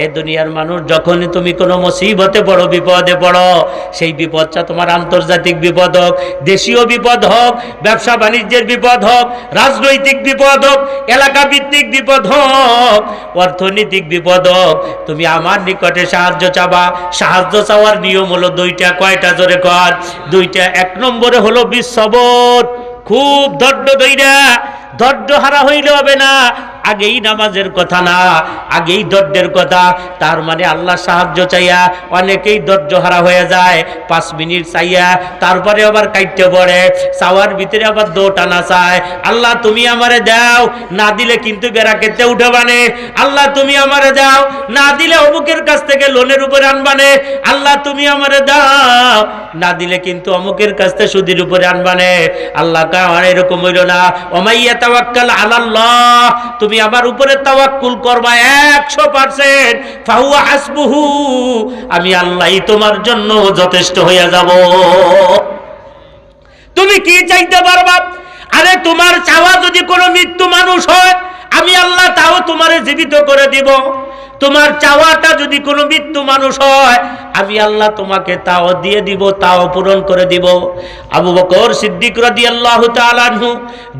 এই দুনিয়ার মানুষ, যখনই তুমি কোনো মুসিবতে পড়ো, বিপদে পড়ো, সেই বিপদটা তোমার আন্তর্জাতিক বিপদ হোক, দেশীয় বিপদ হোক, ব্যবসা বাণিজ্যের বিপদ হোক, রাজনৈতিক বিপদ হোক এলাকা ভিত্তিক বিপদ হোক, অর্থনৈতিক বিপদ হোক, তুমি আমার নিকটে সাহায্য চাবা। সাহায্য চাওয়ার নিয়ম হলো দুইটা, কয়টা জোরে কর? দুইটা, এক নম্বরে হলো বিশ্ববর খুব দড্ড দইরা দড্ড হারা হইলে হবে না। আগেই নামাজের কথা না, আগেই দড্ডের কথা। তার মানে আল্লাহ সাহায্য চাইয়া অনেকেই ধৈর্য হারা হয়ে যায়, পাঁচ মিনিট চাইয়া, তারপরে আবার কাইটে পড়ে, চাওয়ার ভিতরে আবার দো টানা চায়। আল্লাহ তুমি আমারে দাও, না দিলে কিন্তু বেড়া কেটে উঠে বানে আল্লাহ তুমি আমারে দাও, না দিলে অমুকের কাছ থেকে লোনের উপরে আনবানে আল্লাহ তুমি আমারে দাও, না দিলে কিন্তু অমুকের কাছ থেকে সুদের উপরে আনবানে আল্লাহ কার এরকম হইল না। ওমাইয়া তাওয়াক্কাল আলাল্লাহ, তুমি আমার উপরে তাওয়াক্কুল করবা একশো পার্সেন্ট। ফাহুয়া হাসবুহু। আমি আল্লাহই তোমার জন্য যথেষ্ট হইয়া যাব। তুমি কি চাইতে পারবা? আরে তোমার চাওয়া যদি কোনো মৃত্যু মানুষ হয়, আমি আল্লাহ তাও তোমারে জীবিত করে দিব। তোমার চাওয়াটা যদি কোনো মৃত্যু মানুষ হয় আমি আল্লাহ তোমাকে তাও দিয়ে দিব, তাও পূরণ করে দিব। আবু বকর সিদ্দিক রাদি আল্লাহ তালানহু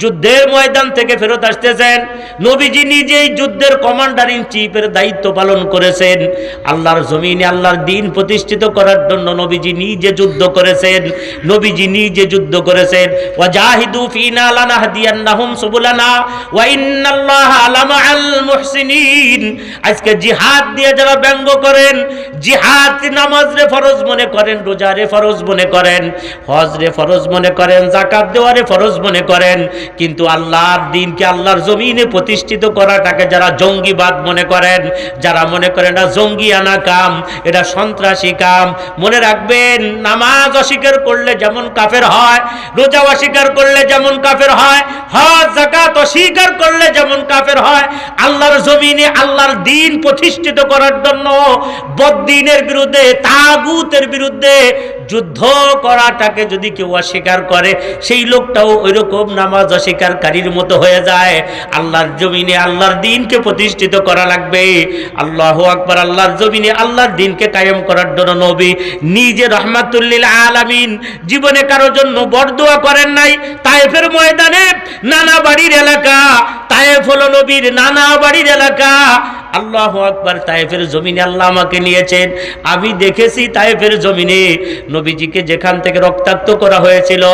যুদ্ধের ময়দান থেকে ফেরত আসতেছেন। নবীজি নিজেই যুদ্ধের কমান্ডার ইন চিফের দায়িত্ব পালন করেছেন। আল্লাহর জমিনে আল্লাহর দিন প্রতিষ্ঠিত করার জন্য নবীজি নিজে যুদ্ধ করেছেন। নবীজি নিজে যুদ্ধ করেছেন। ওয়াজাহিদু ফিনা লানাহদিয়ান্নাহুম সুবুলানা ওয়া ইন্নাল্লাহা লামাআল মুহসিনিন। আজকে জিহাদ দিয়ে যারা ব্যঙ্গ করেন, জিহাদ নামাজ রে ফরজ মনে করেন, রোজা রে ফরজ মনে করেন, হজ রে ফরজ মনে করেন জাকাত দেওয়ারে ফরজ মনে করেন, কিন্তু আল্লাহর দিনকে আল্লাহর জমিনে প্রতিষ্ঠিত করাটাকে যারা জঙ্গিবাদ মনে করেন, যারা মনে করেন এটা জঙ্গিয়ানা কাম এটা সন্ত্রাসী কাম, মনে রাখবেন নামাজ অস্বীকার করলে যেমন কাফের হয় রোজা অস্বীকার করলে যেমন কাফের হয়, হজ জাকাত অস্বীকার করলে যেমন কাফের হয়, আল্লাহর জমিনে আল্লাহর দিন প্রতিষ্ঠিত করার জন্য বদ্দিনের বিরুদ্ধে তাগুতের বিরুদ্ধে যুদ্ধ করাটাকে যদি কেউ অস্বীকার করে, সেই লোকটাও ওই নামাজ অস্বীকারীর মতো হয়ে যায়। আল্লাহর জমিনে আল্লাহর দিনকে প্রতিষ্ঠিত করা লাগবে। আল্লাহ আল্লাহর জমিনে আল্লাহর দিনকে কায়েম করার জন্য নবী নিজে রহমাতুল্লিল আলামিন জীবনে কারও জন্য বরদোয়া করেন নাই। তায়েফের ময়দানে নানা বাড়ির এলাকা, তায়েফ হলো নবীর নানা বাড়ির এলাকা। আল্লাহ আকবার তায়েফের জমিনে আল্লাহ আমাকে নিয়েছেন। আমি দেখেছি তায়েফের জমিনে নবীজিকে যেখান থেকে রক্তাক্ত করা হয়েছিল,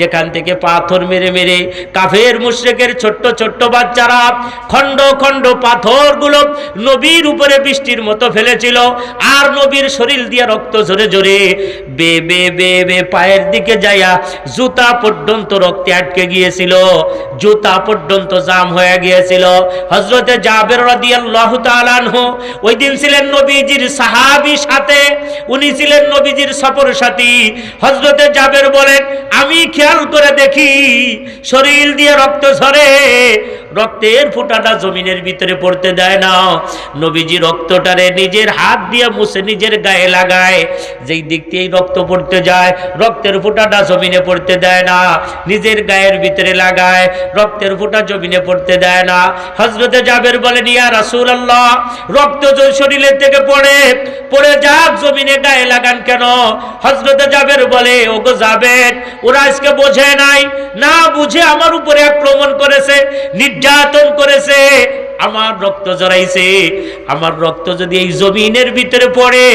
যেখান থেকে পাথর মেরে মেরে কাফের, মুশরেকের ছোট্ট ছোট্ট বাচ্চারা খণ্ড খণ্ড পাথরগুলো নবীর উপরে বৃষ্টির মতো ফেলেছিল আর নবীর শরীর দিয়ে রক্ত ঝরে ঝরে বে বে বে বে পায়ের দিকে যাইয়া জুতা পর্যন্ত রক্তে আটকে গিয়েছিল, জুতা পর্যন্ত জাম হয়ে গিয়েছিল। হজরতে জাবের রাদিয়াল্লাহু ওই দিন ছিলেন নবীজির সাহাবি সাথে, উনি ছিলেন নবীজির সফর সাথী। হজরতে জাবের বলেন, আমি খেয়াল করে দেখি, শরীর দিয়ে রক্ত ঝরে রক্তের ফোঁটাটা জমিনের ভিতরে পড়তে দেয় না। নবীজি রক্তটারে নিজের হাত দিয়ে মুছে নিজের গায়ে লাগায়। যেই দিক দিয়েই রক্ত পড়তে যায়, রক্তের ফোঁটাটা জমিনে পড়তে দেয় না। নিজের গায়ের ভিতরে লাগায়, রক্তের ফোঁটা জমিনে পড়তে দেয় না। হজরতে জাবের বলেন, ইয়া রাসূল আল্লাহ রক্ত শরীরের থেকে পড়ে পড়ে যাক, জমিনে গায়ে লাগান কেন? হজরতে জাবের বলে, ওগো যাবেন ওরা আজকে বোঝে নাই, না বুঝে আমার উপরে আক্রমণ করেছে। নির্যাতন করেছে। আমার রক্ত জড়াইছে। আমার রক্ত যদি এই জমিনের ভিতরে পড়ে,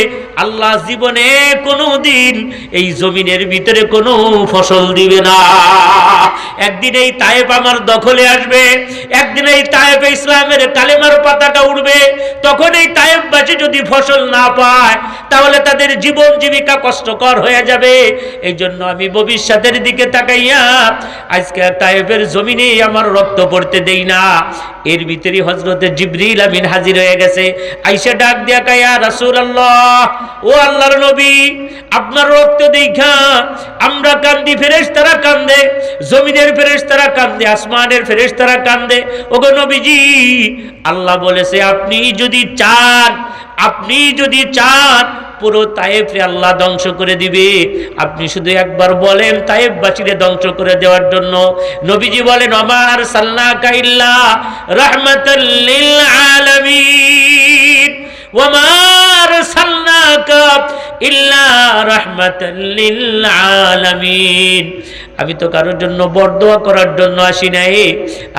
আল্লাহ জীবনে কোনো দিন এই জমিনের ভিতরে কোনো ফসল দিবে না। একদিন এই তায়েব আমার দখলে আসবে, একদিন এই তায়েব ইসলামের কালেমার পাতাটা উঠবে তখন এই তায়েববাসী যদি ফসল না পায়, তাহলে তাদের জীবন জীবিকা কষ্টকর হয়ে যাবে। এই জন্য আমি ভবিষ্যতের দিকে তাকাইয়া, আজকে তায়েবের জমিনে আমার রক্ত পড়তে দেই না। এর ভিতরে হজরতে আমিন হাজির হয়ে গেছে। আইসা ডাক দিয়া কায়া রাসুল আল্লাহ ও আল্লাহর নবী, আপনার রক্ত দীঘা আমরা কান্দি ফেরেশ তারা কান্দে, জমিনের ফেরেশ তারা কান্দে, আসমানের ফেরেশ তারা কান্দে। ওগো নবীজি, আল্লাহ বলেছে, আপনি যদি চান আপনি যদি চান, পুরো তায়েফে আল্লাহ ধ্বংস করে দিবে। আপনি শুধু একবার বলেন, তায়েফবাসীরে ধ্বংস করে দেওয়ার জন্য। নবীজি বলেন আমার সাল্লা কাইল্লা রহমতুল্লিল আলামিন। ওয়ামা আরসালনাকা ইল্লা লিল আলামিন আমি তো কারোর জন্য বরদোয়া করার জন্য আসি নাই।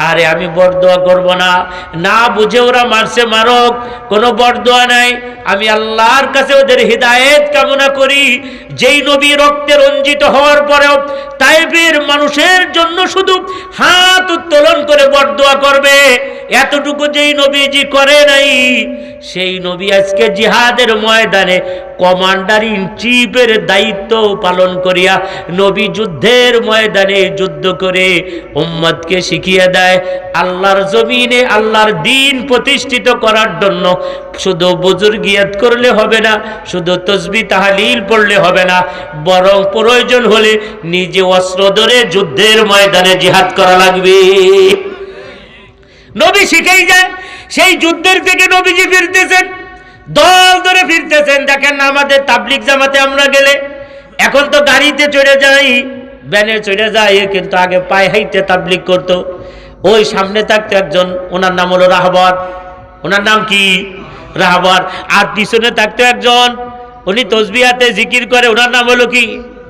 আরে আমি বরদোয়া করব না। না বুঝে ওরা মারছে মারক, কোনো বরদোয়া নাই। আমি আল্লাহর কাছে ওদের হৃদায়েত কামনা করি। যেই নবী রক্তে রঞ্জিত হওয়ার পরেও তাইবের মানুষের জন্য শুধু হাত উত্তোলন করে বরদোয়া করবে। এতটুকু যেই নবীজি করে নাই সেই নবী আজকে জিহাদের ময়দানে কমান্ডার ইন চিফের দায়িত্ব পালন করিয়া নবী যুদ্ধের ময়দানে যুদ্ধ করে উম্মদকে শিখিয়ে দেয়, আল্লাহর জমিনে আল্লাহর দিন প্রতিষ্ঠিত করার জন্য শুধু বুজুর্গিয়াত করলে হবে না, শুধু তসবি তাহালিল পড়লে হবে না, বরং প্রয়োজন হলে নিজে অস্ত্র ধরে যুদ্ধের ময়দানে জিহাদ করা লাগবে। নবী শিখেই যায় সেই যুদ্ধের থেকে নবীজি ফিরতেছেন, দল ধরে ফিরতেছেন। দেখেন না, আমাদের তাবলিক জামাতে আমরা গেলে, এখন তো গাড়িতে চড়ে যাই ব্যানে চড়ে যাই, কিন্তু আগে পায়ে হাইতে তাবলিক করতো। ওই সামনে থাকতো একজন, ওনার নাম হলো রাহবার। ওনার নাম কি? রাহবার। আর পিছনে থাকতো একজন, উনি তসবিহাতে জিকির করে, ওনার নাম হলো কি?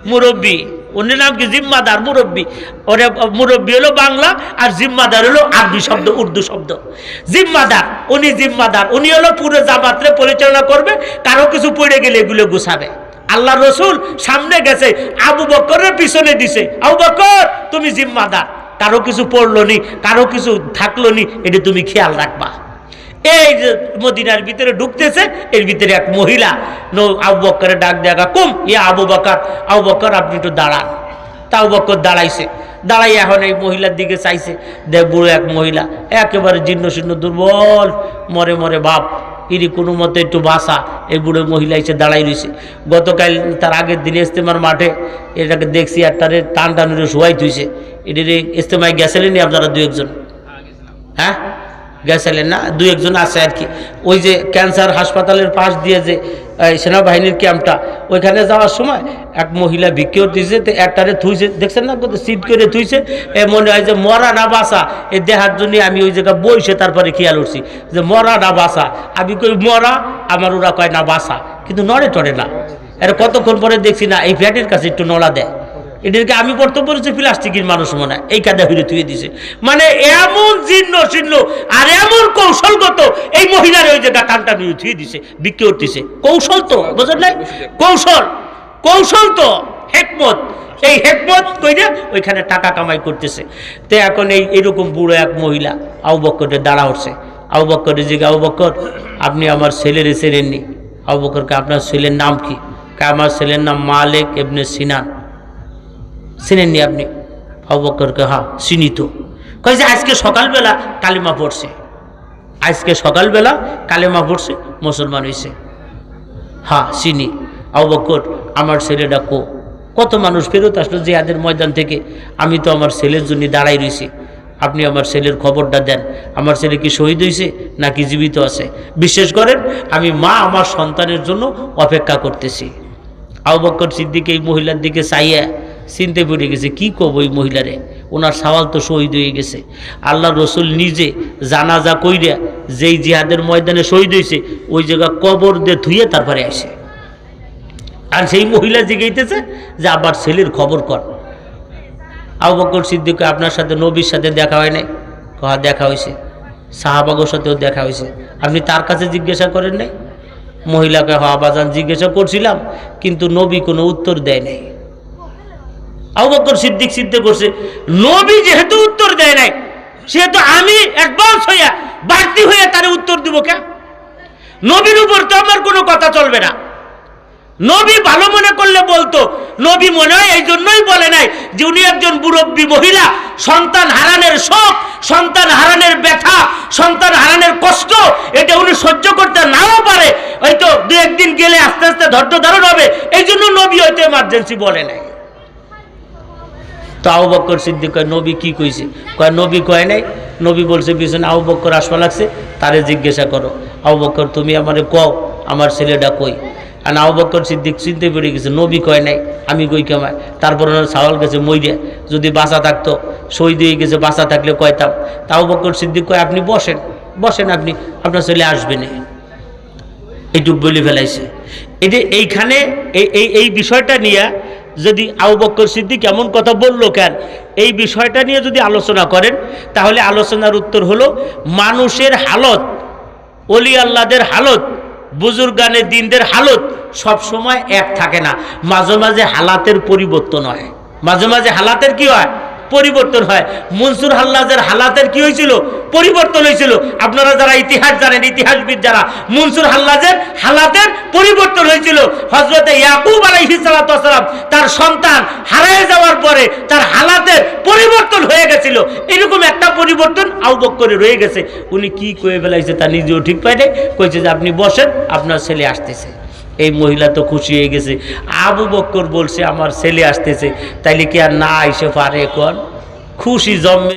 মুরব্বী। উনি নাম কি? জিম্মাদার, মুরব্বী। ওরে, মুরব্বী হলো বাংলা আর জিম্মাদার হলো আরবি শব্দ, উর্দু শব্দ। জিম্মাদার, উনি জিম্মাদার। উনি হলো পুরো জামাত্রে পরিচালনা করবে, কারও কিছু পড়ে গেলে এগুলো গুছাবে। আল্লাহ রসুল সামনে গেছে, আবু বকরের পিছনে দিছে, আবু বক্কর, তুমি জিম্মাদার। কারও কিছু পড়ল নি, কারও কিছু থাকল নি, এটা তুমি খেয়াল রাখবা। এই যে মদিনার ভিতরে ঢুকতেছে, এর ভিতরে এক মহিলা আবু বক্করে ডাক দেখা কুম, ইয়া আবু বকর আবু বক্কর, আপনি একটু দাঁড়ান। তা আবু দাঁড়াইছে। দাঁড়াই এখন এই মহিলার দিকে চাইছে, দেখ বুড়ো এক মহিলা, একেবারে জীর্ণ শীর্ণ দুর্বল, মরে মরে বাপ, ইরি কোনো মতে একটু বাসা এই বুড়ো মহিলা এসে দাঁড়াই রয়েছে গতকাল তার আগের দিনে ইস্তেমার মাঠে এটাকে দেখছি একটারে টান টানুরে শোয়াই থুইছে। এটির ইস্তেমায় গেছিলেন আপনারা দু একজন? হ্যাঁ? গেছিলেন না দু একজন আছে আর কি। ওই যে ক্যান্সার হাসপাতালের পাশ দিয়ে যে সেনাবাহিনীর ক্যাম্পটা, ওইখানে যাওয়ার সময় এক মহিলা ভিক্ষেও দিয়েছে একটারে থুইছে, দেখছেন না সিট করে থুইছে? এ মনে হয় যে মরা না বাসা এ দেহার জন্য আমি ওই জায়গায় বইসে তারপরে খেয়াল উঠছি যে মরা না বাসা আমি কই মরা, আমার ওরা কয় না বাসা কিন্তু নড়ে টড়ে না। এর কতক্ষণ পরে দেখছি না, এই ফ্যাটের কাছে একটু নড়া দেয়। এদেরকে আমি বর্তমান পড়েছি প্লাস্টিকের মানুষ মনে এই কাদা ফিরে তুই দিছে। মানে এমন জীর্ণ শীর্ণ আর এমন কৌশলগত এই মহিলার ওই জায়গা টানটা নিয়ে থুয়ে দিছে, বিক্রি করতেছে। কৌশল তো, বুঝলেন নাই? কৌশল। কৌশল তো, হেকমত। এই হেকমত কইরে ওইখানে টাকা কামাই করতেছে। তো এখন এই এরকম বুড়ো এক মহিলা আউ বক্করে দাঁড়া উঠছে আউ বক্করে জিগে আউ বক্কর, আপনি আমার ছেলের চেনেননি আউ বক্করকে আপনার ছেলের নাম কি? আমার ছেলের নাম? মালিক এবনে সিনান। চিনেননি আপনি? অবকরকে হ্যাঁ চিনি তো। কয় যে আজকে সকালবেলা কালিমা পড়ছে। আজকে সকালবেলা কালিমা পড়ছে, মুসলমান হয়েছে হ্যাঁ চিনি। অবকর আমার ছেলেটা কো? কত মানুষ ফেরত আসলো জিহাদের ময়দান থেকে? আমি তো আমার ছেলের জন্য দাঁড়াই রয়েছি আপনি আমার ছেলের খবরটা দেন। আমার ছেলে কি শহীদ হয়েছে নাকি জীবিত আছে? বিশ্বাস করেন, আমি মা আমার সন্তানের জন্য অপেক্ষা করতেছি। আবু বক্কর সিদ্দিক এই মহিলার দিকে চাইয়া চিনতে পড়ে গেছে, কি কব ওই মহিলারে? ওনার সওয়াল তো শহীদ হয়ে গেছে। আল্লাহ রসুল নিজে জানাজা কইরা যেই জিহাদের ময়দানে শহীদ হয়েছে ওই জায়গা কবর দিয়ে ধুয়ে তারপরে আসে আর সেই মহিলা জিগাইতেছে যে, আবার ছেলের খবর কর। আবু বকর আপনার সাথে, নবীর সাথে দেখা হয় নাই? কহা, দেখা হয়েছে সাহাবাগোর সাথেও দেখা হয়েছে আপনি তার কাছে জিজ্ঞাসা করেন নাই? মহিলাকে হওয়া বাজান জিজ্ঞাসা করছিলাম, কিন্তু নবী কোনো উত্তর দেয় নাই। আবু বকর সিদ্দিক সিদ্ধ করছে। নবী যেহেতু উত্তর দেয় নাই, সেহেতু আমি অ্যাডভান্স হইয়া বাড়তি হইয়া তার উত্তর দিব কে? নবীর উপর তো আমার কোনো কথা চলবে না। নবী ভালো মনে করলে বলতো, নবী মনে হয় এই জন্যই বলে নাই যে উনি একজন মুরব্বী মহিলা, সন্তান হারানোর শোক, সন্তান হারানোর ব্যথা, সন্তান হারানোর কষ্ট, এটা উনি সহ্য করতে নাও পারে। হয়তো দু একদিন গেলে আস্তে আস্তে ধৈর্য ধারণ হবে, এই জন্য নবী হয়তো এমার্জেন্সি বলে নাই। তো আবু বক্কর সিদ্দিক কয়, নবী কি কইছে? কয়, নবী কয় নাই। নবী বলছে, পিছনে আবু বক্কর আসবা লাগছে, তারে জিজ্ঞাসা করো। আবু বক্কর, তুমি আমারে কও, আমার ছেলেটা কই? আর আবু বক্কর সিদ্দিক চিনতে পেরে গেছে, নবী কয় নাই, আমি কই কেমায় তারপর ওনার সাওয়াল গেছে, মইরে, যদি বাসা থাকতো সই দিয়ে গেছে বাসা থাকলে কয়তাম? তা আবু বক্কর সিদ্দিক কয়, আপনি বসেন বসেন আপনি, আপনার ছেলে আসবে না। এইটুক বলে ফেলাইছে। এই যে এইখানে, এই এই এই বিষয়টা নিয়ে যদি আবু বক্কর সিদ্দিক এমন কথা বলল কেন? এই বিষয়টা নিয়ে যদি আলোচনা করেন, তাহলে আলোচনার উত্তর হলো, মানুষের হালত অলি আল্লাদের হালত বুজুর্গানের দিনদের হালত সব সময় এক থাকে না। মাঝে মাঝে হালাতের পরিবর্তন হয়। মাঝে মাঝে হালাতের কি হয়? পরিবর্তন হয়। মনসুর হাল্লাজের হালাতের কি হয়েছিল? পরিবর্তন হয়েছিল। আপনারা যারা ইতিহাস জানেন, ইতিহাসবিদ যারা, মনসুর হাল্লাজের হালাতের পরিবর্তন হয়েছিল। হজরতে ইয়াকুব আলাইহিসালাম সন্তান হারিয়ে যাওয়ার পরে তার হালাতের পরিবর্তন হয়ে গেছিল। এরকম একটা পরিবর্তন আউবক করে রয়ে গেছে। উনি কি কয়ে ফেলাইছে তা নিজেও ঠিক পাইলে কয়েছে যে আপনি বসেন, আপনার ছেলে আসতেছে। এই মহিলা তো খুশি হয়ে গেছে। আবু বক্কর বলছে, আমার ছেলে আসতেছে। তাইলে কি আর না এসে পারে এখন খুশি জন্মে